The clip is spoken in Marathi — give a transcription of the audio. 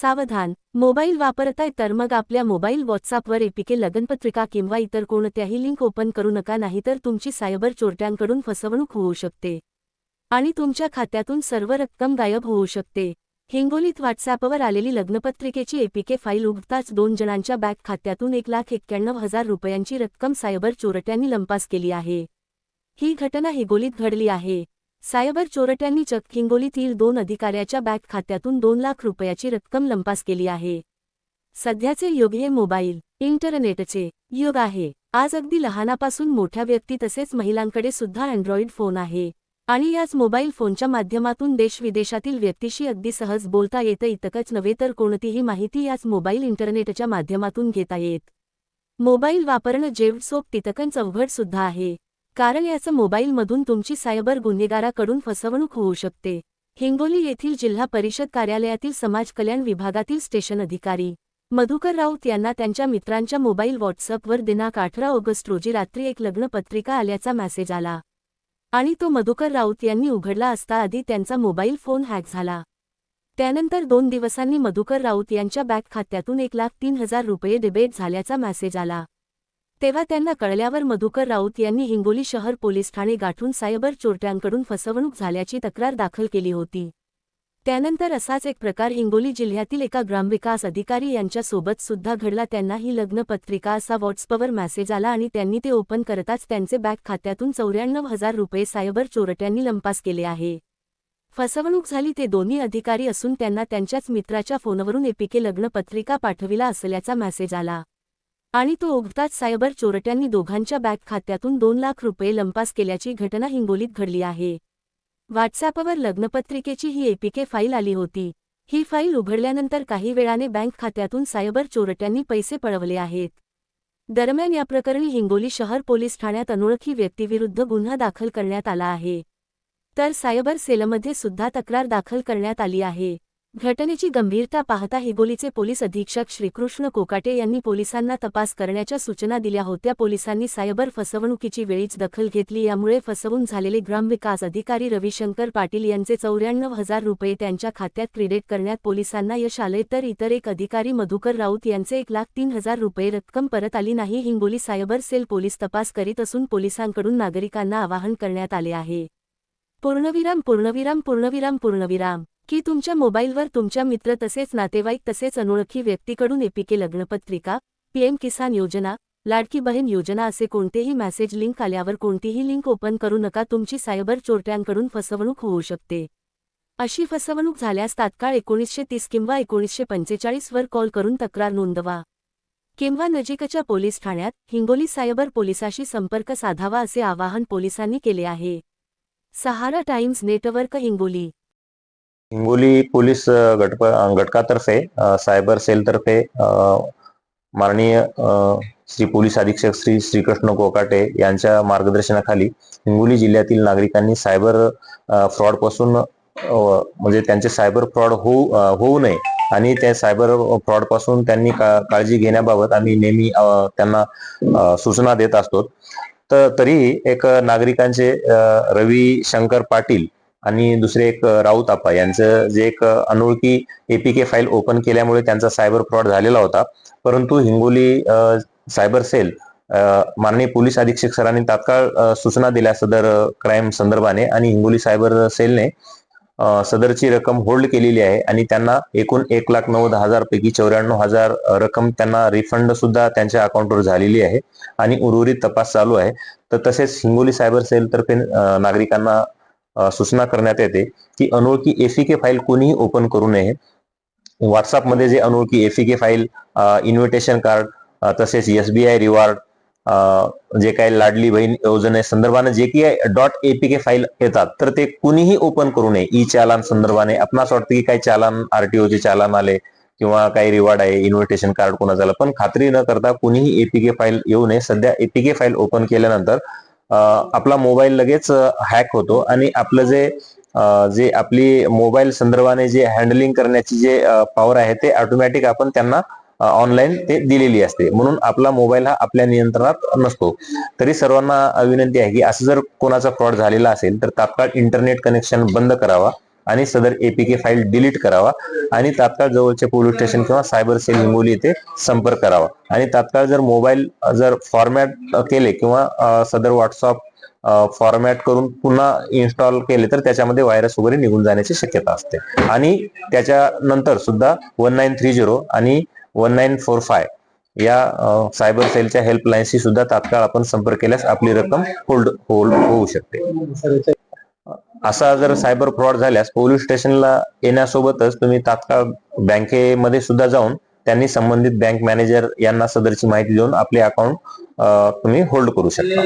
सावधान. मोबाईल वापरताय तर मग आपल्या मोबाईल व्हॉट्सअपवर एपिके लगनपत्रिका किंवा इतर कोणत्याही लिंक ओपन करू नका नाहीतर तुमची सायबर चोरट्यांकडून फसवणूक होऊ शकते. आणि तुमच्या खात्यातून सर्व रक्कम गायब होऊ शकते. हिंगोलीत व्हॉट्सअपवर आलेली लग्नपत्रिकेची एपिके फाईल उघडताच दोन जणांच्या बँक खात्यातून एक लाख एक्क्याण्णव हजार रुपयांची रक्कम सायबर चोरट्यांनी लंपास केली आहे. ही घटना हिंगोलीत घडली आहे. सायबर चोरट्यांनी चक हिंगोलीतील दोन अधिकाऱ्याच्या बँक खात्यातून दोन लाख रुपयाची रक्कम लंपास केली आहे. सध्याचे युग हे मोबाईल इंटरनेटचे युग आहे. आज अगदी लहानापासून मोठ्या व्यक्ती तसेच महिलांकडे सुद्धा अँड्रॉइड फोन आहे. आणि याच मोबाईल फोनच्या माध्यमातून देशविदेशातील व्यक्तीशी अगदी सहज बोलता येतं इतकंच नव्हे तर कोणतीही माहिती याच मोबाईल इंटरनेटच्या माध्यमातून घेता येत. मोबाईल वापरणं जेवढ तितकंच अवघड सुद्धा आहे. कारण याचं मोबाईलमधून तुमची सायबर गुन्हेगाराकडून फसवणूक होऊ शकते. हिंगोली येथील जिल्हा परिषद कार्यालयातील समाज कल्याण विभागातील स्टेशन अधिकारी मधुकर राऊत यांना त्यांच्या मित्रांच्या मोबाईल व्हॉट्सअपवर दिनांक अठरा ऑगस्ट रोजी रात्री एक लग्नपत्रिका आल्याचा मेसेज आला. आणि तो मधुकर राऊत यांनी उघडला असता आधी त्यांचा मोबाईल फोन हॅक झाला. त्यानंतर दोन दिवसांनी मधुकर राऊत यांच्या बँक खात्यातून एक लाख तीन हजार रुपये डिबेट झाल्याचा मेसेज आला. तेव्हा त्यांना कळल्यावर मधुकर राऊत यांनी हिंगोली शहर पोलीस ठाणे गाठून सायबर चोरट्यांकडून फसवणूक झाल्याची तक्रार दाखल केली होती. त्यानंतर असाच एक प्रकार हिंगोली जिल्ह्यातील एका ग्रामविकास अधिकारी यांच्यासोबत सुद्धा घडला. त्यांना ही लग्नपत्रिका असा व्हॉट्सअपवर मेसेज आला आणि त्यांनी ते ओपन करताच त्यांचे बँक खात्यातून चौऱ्याण्णव हजार रुपये सायबर चोरट्यांनी लंपास केले आहे. फसवणूक झाली ते दोन्ही अधिकारी असून त्यांना त्यांच्याच मित्राच्या फोनवरून एपीके लग्नपत्रिका पाठविला असल्याचा मेसेज आला. आणि तो उघताच सायबर चोरट्यांनी दोघांच्या बँक खात्यातून दोन लाख रुपये लंपास केल्याची घटना हिंगोलीत घडली आहे. व्हॉट्सअपवर लग्नपत्रिकेची ही एपीके फाईल आली होती. ही फाईल उघडल्यानंतर काही वेळाने बँक खात्यातून सायबर चोरट्यांनी पैसे पळवले आहेत. दरम्यान या प्रकरणी हिंगोली शहर पोलीस ठाण्यात अनोळखी व्यक्तीविरुद्ध गुन्हा दाखल करण्यात आला आहे. तर सायबर सेलमध्ये सुद्धा तक्रार दाखल करण्यात आली आहे. घटनेची गंभीरता पाहता हिगोलीचे पोलीस अधीक्षक श्रीकृष्ण कोकाटे यांनी पोलिसांना तपास करण्याच्या सूचना दिल्या होत्या. पोलिसांनी सायबर फसवणुकीची वेळीच दखल घेतली. यामुळे फसवून झालेले ग्रामविकास अधिकारी रविशंकर पाटील यांचे चौऱ्याण्णव हजार रुपये त्यांच्या खात्यात क्रेडिट करण्यात पोलिसांना यश आले तर इतर एक अधिकारी मधुकर राऊत यांचे एक लाख तीन हजार रुपये रक्कम परत आली नाही. हिंगोली सायबर सेल पोलीस तपास करीत असून पोलिसांकडून नागरिकांना आवाहन करण्यात आले आहे. पूर्णविराम पूर्णविराम पूर्णविराम पूर्णविराम. की तुमच्या मोबाईलवर तुमच्या मित्र तसेच नातेवाईक तसेच अनोळखी व्यक्तीकडून एपीके लग्नपत्रिका पीएम किसान योजना लाडकी बहीण योजना असे कोणतेही मेसेज लिंक आल्यावर कोणतीही लिंक ओपन करू नका तुमची सायबर चोरट्यांकडून फसवणूक होऊ शकते. अशी फसवणूक झाल्यास तात्काळ एकोणीसशे तीस किंवा एकोणीसशे पंचेचाळीसवर कॉल करून तक्रार नोंदवा. किंवा नजीकच्या पोलीस ठाण्यात हिंगोली सायबर पोलिसाशी संपर्क साधावा असे आवाहन पोलिसांनी केले आहे. Sahara times network Hingoli Hingoli police घटक घटकातर्फे सायबर सेलतर्फे माननीय श्री पोलीस अधीक्षक श्री श्रीकृष्ण कोकाटे यांच्या मार्गदर्शनाखाली हिंगोली जिल्ह्यातील नागरिकांनी सायबर फ्रॉडपासून म्हणजे त्यांचे सायबर फ्रॉड होऊ होऊ नये आणि त्या सायबर फ्रॉडपासून त्यांनी का- काळजी घेण्याबाबत आम्ही नेहमी त्यांना सूचना देत असतो. तर तरीही एक नागरिकांचे रवी शंकर पाटील आणि दुसरे एक राऊत आपा यांचं जे एक अनोळखी एपीके फाईल ओपन केल्यामुळे त्यांचा सायबर फ्रॉड झालेला होता. परंतु हिंगोली सायबर सेल माननीय पोलीस अधीक्षक सरांनी तात्काळ सूचना दिल्या सदर क्राईम संदर्भाने आणि हिंगोली सायबर सेलने सदरची रक्कम होल्ड केलेली आहे आणि त्यांना एकूण एक लाख नव्वद हजार पैकी चौऱ्याण्णव हजार रक्कम त्यांना रिफंड सुद्धा त्यांच्या अकाउंटवर झालेली आहे आणि उर्वरित तपास चालू आहे. तर तसेच हिंगोली सायबर सेल तर्फे नागरिकांना सूचना करण्यात येते की अनोळखी एफीके फाईल कोणीही ओपन करू नये. व्हॉट्सअपमध्ये जे अनोळखी एफीके फाईल इन्व्हिटेशन कार्ड अ, तसेच एसबीआय रिवॉर्ड जे काही लाडली बहीण योजने संदर्भाने जे की डॉट एपीके फाईल येतात तर ते कुणीही ओपन करू नये. ई चालान संदर्भाने आपणास वाटतं की काही चालान आरटीओचे चालान आले किंवा काही रिवॉर्ड आहे इन्व्हिटेशन कार्ड कोणाचं आलं. पण खात्री न करता कुणीही एपीके फाईल येऊ नये. सध्या एपीके फाईल ओपन केल्यानंतर आपला मोबाईल लगेच हॅक होतो आणि आपलं जे जे आपली मोबाईल संदर्भाने जे हँडलिंग करण्याची जे पॉवर आहे ते ऑटोमॅटिक आपण त्यांना ऑनलाईन ते दिलेली असते. म्हणून आपला मोबाईल हा आपल्या नियंत्रणात नसतो. तरी सर्वांना विनंती आहे की असं जर कोणाचा फ्रॉड झालेला असेल तर तात्काळ इंटरनेट कनेक्शन बंद करावा. आणि सदर एपीके फाईल डिलीट करावा आणि तात्काळ जवळचे पोलीस स्टेशन किंवा सायबर सेल हिंगोली येथे संपर्क करावा. आणि तात्काळ जर मोबाईल जर फॉर्मॅट केले किंवा सदर व्हॉट्सअप फॉर्मॅट करून पुन्हा इन्स्टॉल केले तर त्याच्यामध्ये व्हायरस वगैरे निघून जाण्याची शक्यता असते. आणि त्याच्यानंतर सुद्धा वन नाईन थ्री झिरो आणि वन नाईन फोर फाय या सायबर सेलच्या हेल्पलाईनशी सुद्धा तात्काळ आपण संपर्क केल्यास आपली रक्कम होल्ड होल्ड होऊ शकते. असा जर सायबर फ्रॉड झाल्यास पोलीस स्टेशनला येण्यासोबतच तुम्ही तात्काळ बँकेमध्ये सुद्धा जाऊन त्यांनी संबंधित बँक मॅनेजर यांना सदरची माहिती देऊन आपले अकाउंट तुम्ही होल्ड करू शकता.